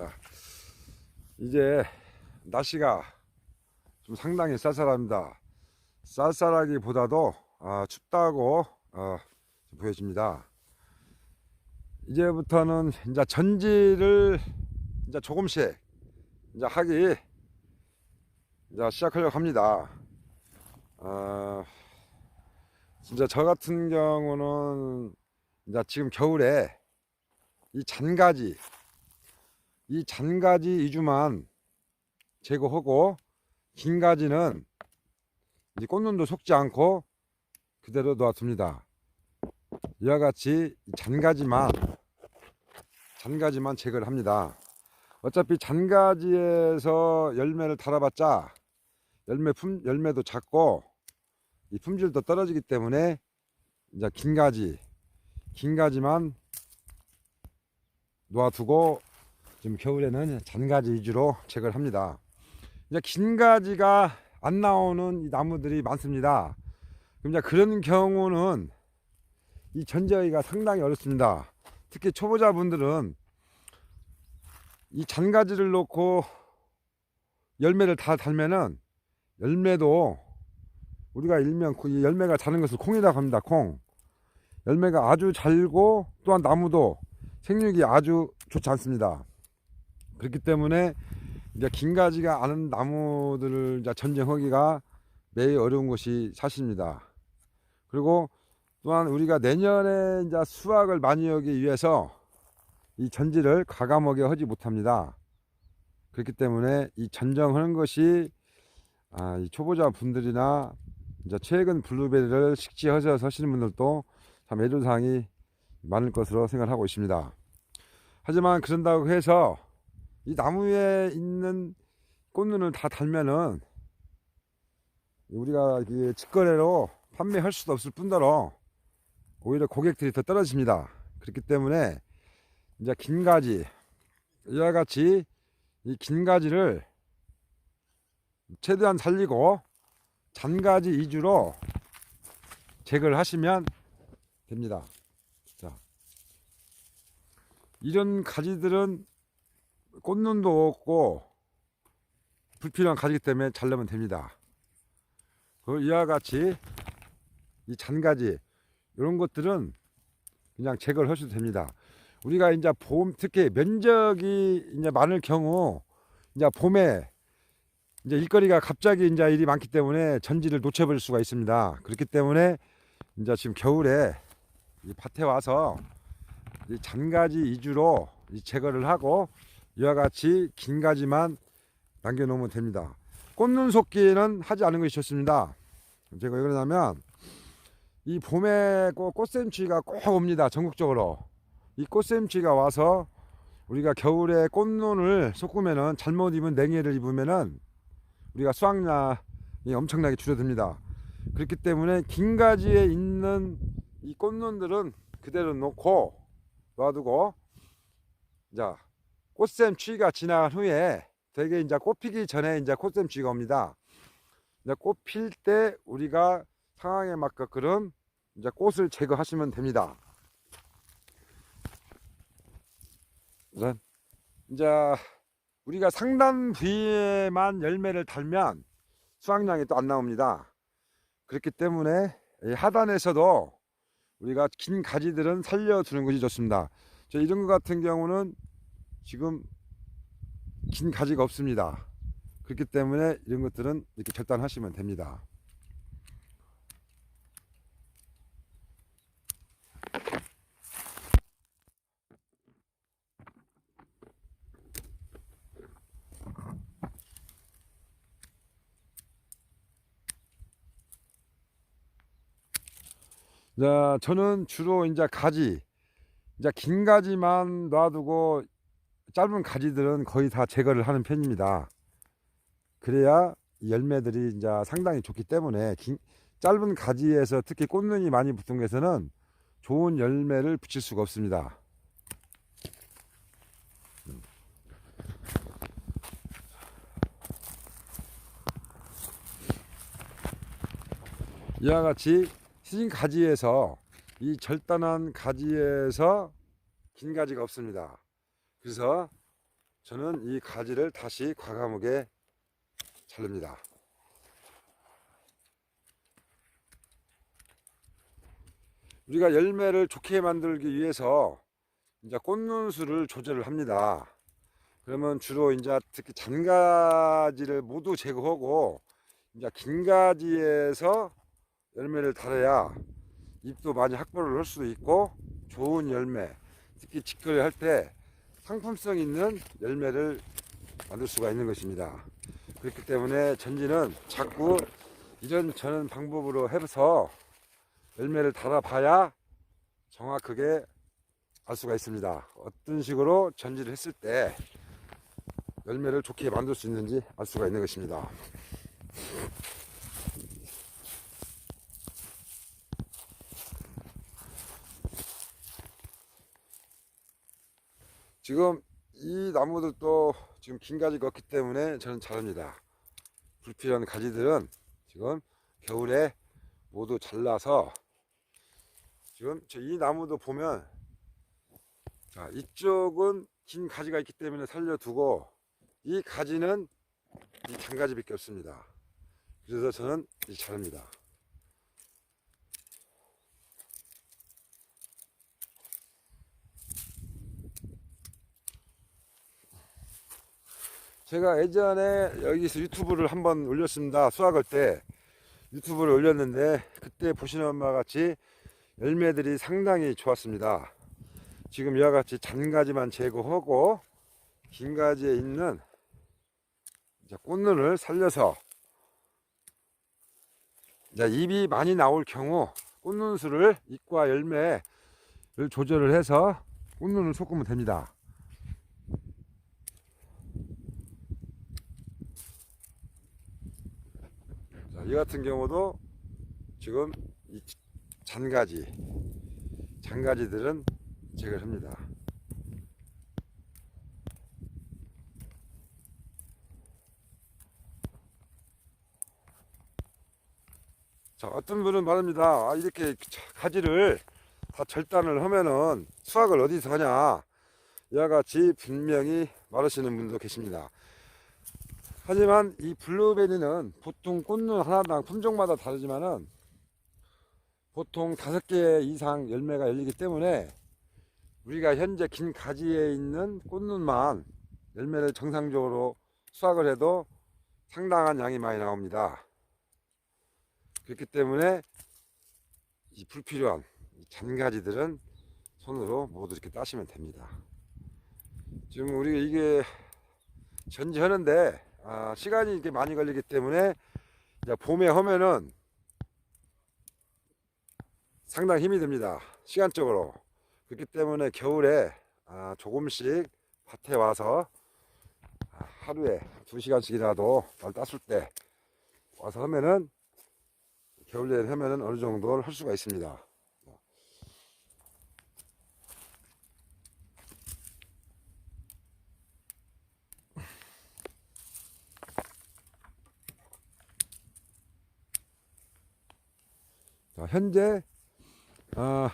자, 이제 날씨가 좀 상당히 쌀쌀합니다. 쌀쌀하기보다도 아, 춥다고 어, 보여집니다. 이제부터는 이제 전지를 이제 조금씩 이제 하기 이제 시작하려고 합니다. 어, 진짜 저 같은 경우는 이제 지금 겨울에 이 잔가지 이 잔가지 이주만 제거하고 긴 가지는 이 꽃눈도 속지 않고 그대로 놔둡니다. 이와 같이 이 잔가지만 잔가지만 제거를 합니다. 어차피 잔가지에서 열매를 달아봤자 열매 품 열매도 작고 이 품질도 떨어지기 때문에 이제 긴 가지 긴 가지만 놓아두고 지금 겨울에는 잔가지 위주로 제거를 합니다. 이제 긴 가지가 안 나오는 이 나무들이 많습니다. 그럼 이제 그런 경우는 이 전제하기가 상당히 어렵습니다. 특히 초보자분들은 이 잔가지를 놓고 열매를 다 달면은 열매도 우리가 일명 그 열매가 자는 것을 콩이라고 합니다. 콩. 열매가 아주 잘고 또한 나무도 생육이 아주 좋지 않습니다. 그렇기 때문에 이제 긴 가지가 않은 나무들을 이제 전쟁하기가 매우 어려운 것이 사실입니다. 그리고 또한 우리가 내년에 이제 수확을 많이 하기 위해서 이 전지를 과감하게 하지 못합니다. 그렇기 때문에 이 전정하는 것이 아, 이 초보자 분들이나 이제 최근 블루베리를 식지하셔서 하시는 분들도 참 애로사항이 많을 것으로 생각하고 있습니다. 하지만 그런다고 해서 이 나무에 있는 꽃눈을 다 달면은 우리가 직거래로 판매할 수도 없을 뿐더러 오히려 고객들이 더 떨어집니다. 그렇기 때문에 이제 긴 가지 이와 같이 이 긴 가지를 최대한 살리고 잔가지 위주로 제거를 하시면 됩니다. 자, 이런 가지들은 꽃눈도 없고 불필요한 가지기 때문에 잘라면 됩니다. 그 이와 같이 이 잔가지 이런 것들은 그냥 제거를 하셔도 됩니다. 우리가 이제 봄 특히 면적이 이제 많을 경우 이제 봄에 이제 일거리가 갑자기 이제 일이 많기 때문에 전지를 놓쳐버릴 수가 있습니다. 그렇기 때문에 이제 지금 겨울에 이 밭에 와서 이 잔가지 위주로 이 제거를 하고 이와 같이 긴 가지만 남겨놓으면 됩니다. 꽃눈 속기는 하지 않은 것이 좋습니다. 제가 왜 그러냐면 이 봄에 꼭 꽃샘추위가 꼭 옵니다. 전국적으로 이 꽃샘추위가 와서 우리가 겨울에 꽃눈을 쏟으면은 잘못 입은 냉해를 입으면은 우리가 수확량이 엄청나게 줄어듭니다. 그렇기 때문에 긴 가지에 있는 이 꽃눈들은 그대로 놓고 놔두고 자 꽃샘 추위가 지난 후에 되게 이제 꽃피기 전에 이제 꽃샘 추위가 옵니다. 이제 꽃필 때 우리가 상황에 맞게끔 이제 꽃을 제거하시면 됩니다. 우선 이제 우리가 상단 부위에만 열매를 달면 수확량이 또 안 나옵니다. 그렇기 때문에 이 하단에서도 우리가 긴 가지들은 살려두는 것이 좋습니다. 저 이런 것 같은 경우는 지금 긴 가지가 없습니다. 그렇기 때문에 이런 것들은 이렇게 절단하시면 됩니다. 자, 저는 주로 이제 가지, 이제 긴 가지만 놔두고 짧은 가지들은 거의 다 제거를 하는 편입니다. 그래야 열매들이 이제 상당히 좋기 때문에 긴, 짧은 가지에서 특히 꽃눈이 많이 붙은 곳에서는 좋은 열매를 붙일 수가 없습니다. 이와 같이 흰 가지에서 이 절단한 가지에서 긴 가지가 없습니다. 그래서 저는 이 가지를 다시 과감하게 자릅니다. 우리가 열매를 좋게 만들기 위해서 이제 꽂는 수를 조절을 합니다. 그러면 주로 이제 특히 잔가지를 모두 제거하고 이제 긴 가지에서 열매를 달아야 잎도 많이 확보를 할 수도 있고 좋은 열매 특히 직거래 할때 상품성 있는 열매를 만들 수가 있는 것입니다. 그렇기 때문에 전지는 자꾸 이런 저런 방법으로 해서 열매를 달아봐야 정확하게 알 수가 있습니다. 어떤 식으로 전지를 했을 때 열매를 좋게 만들 수 있는지 알 수가 있는 것입니다. 지금 이 나무들도 지금 긴 가지가 없기 때문에 저는 잘합니다. 불필요한 가지들은 지금 겨울에 모두 잘라서 지금 저이 나무도 보면 자 이쪽은 긴 가지가 있기 때문에 살려두고 이 가지는 이 장가지밖에 없습니다. 그래서 저는 이 잘합니다. 제가 예전에 여기서 유튜브를 한번 올렸습니다. 수확할 때 유튜브를 올렸는데 그때 보시는 바와 같이 열매들이 상당히 좋았습니다. 지금 이와 같이 잔가지만 제거하고 긴 가지에 있는 꽃눈을 살려서 잎이 많이 나올 경우 꽃눈 수를 잎과 열매를 조절을 해서 꽃눈을 섞으면 됩니다. 자, 이 같은 경우도 지금 이 잔가지, 잔가지들은 제거를 합니다. 자, 어떤 분은 말합니다. 아, 이렇게 가지를 다 절단을 하면은 수확을 어디서 하냐. 이와 같이 분명히 말하시는 분도 계십니다. 하지만 이 블루베리는 보통 꽃눈 하나당 품종마다 다르지만은 보통 다섯 개 이상 열매가 열리기 때문에 우리가 현재 긴 가지에 있는 꽃눈만 열매를 정상적으로 수확을 해도 상당한 양이 많이 나옵니다. 그렇기 때문에 이 불필요한 이 잔가지들은 손으로 모두 이렇게 따시면 됩니다. 지금 우리가 이게 전지하는데 아, 시간이 이렇게 많이 걸리기 때문에 이제 봄에 하면은 상당히 힘이 듭니다. 시간적으로. 그렇기 때문에 겨울에 아, 조금씩 밭에 와서 아, 하루에 두 시간씩이라도 날 땄을 때 와서 하면은 겨울에 하면은 어느 정도 할 수가 있습니다. 자, 현재 아,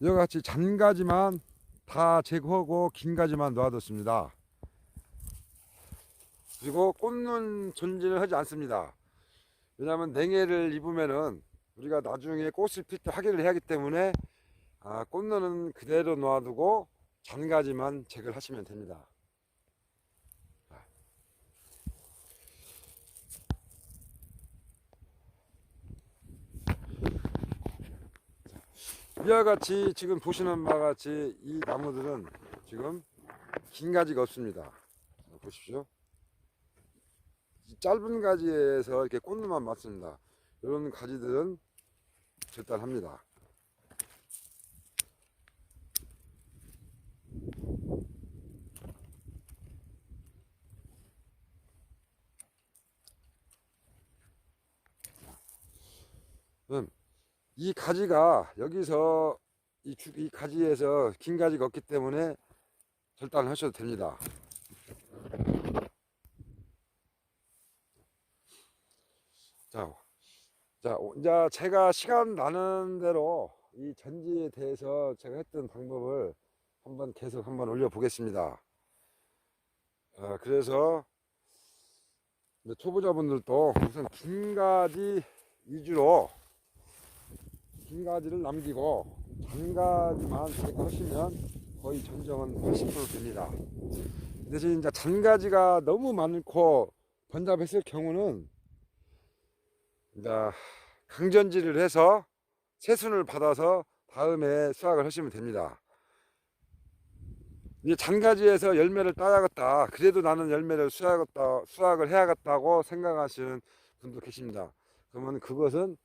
이와 같이 잔가지만 다 제거하고 긴 가지만 놓아뒀습니다. 그리고 꽂는 전진을 하지 않습니다. 왜냐하면 냉해를 입으면은 우리가 나중에 꽃을 필 때 확인을 해야 하기 때문에 아, 꽂는 그대로 놓아두고 잔가지만 제거를 하시면 됩니다. 이와 같이 지금 보시는 바와 같이 이 나무들은 지금 긴 가지가 없습니다. 보십시오. 이 짧은 가지에서 이렇게 꽃눈만 맞습니다. 이런 가지들은 절단합니다. 음, 이 가지가 여기서 이, 주- 이 가지에서 긴 가지가 없기 때문에 절단을 하셔도 됩니다. 자, 자, 이제 제가 시간 나는 대로 이 전지에 대해서 제가 했던 방법을 한번 계속 한번 올려 보겠습니다. 아, 그래서 초보자분들도 우선 긴 가지 위주로 긴 가지를 남기고 잔가지만 제거하시면 거의 전정은 80% 됩니다. 대신 이제 잔가지가 너무 많고 번잡했을 경우는 이제 강전지를 해서 새순을 받아서 다음에 수확을 하시면 됩니다. 이제 잔가지에서 열매를 따야겠다. 그래도 나는 열매를 수확했다, 수확을 해야겠다고 생각하시는 분도 계십니다. 그러면 그것은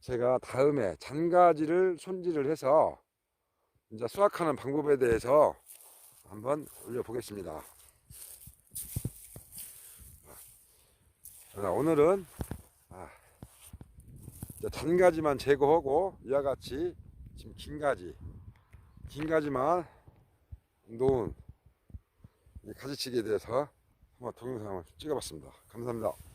제가 다음에 잔가지를 손질을 해서 이제 수확하는 방법에 대해서 한번 올려보겠습니다. 자, 오늘은 아, 잔가지만 제거하고 이와 같이 지금 긴 가지, 긴 가지만 놓은 이 가지치기에 대해서 한번 동영상을 찍어봤습니다. 감사합니다.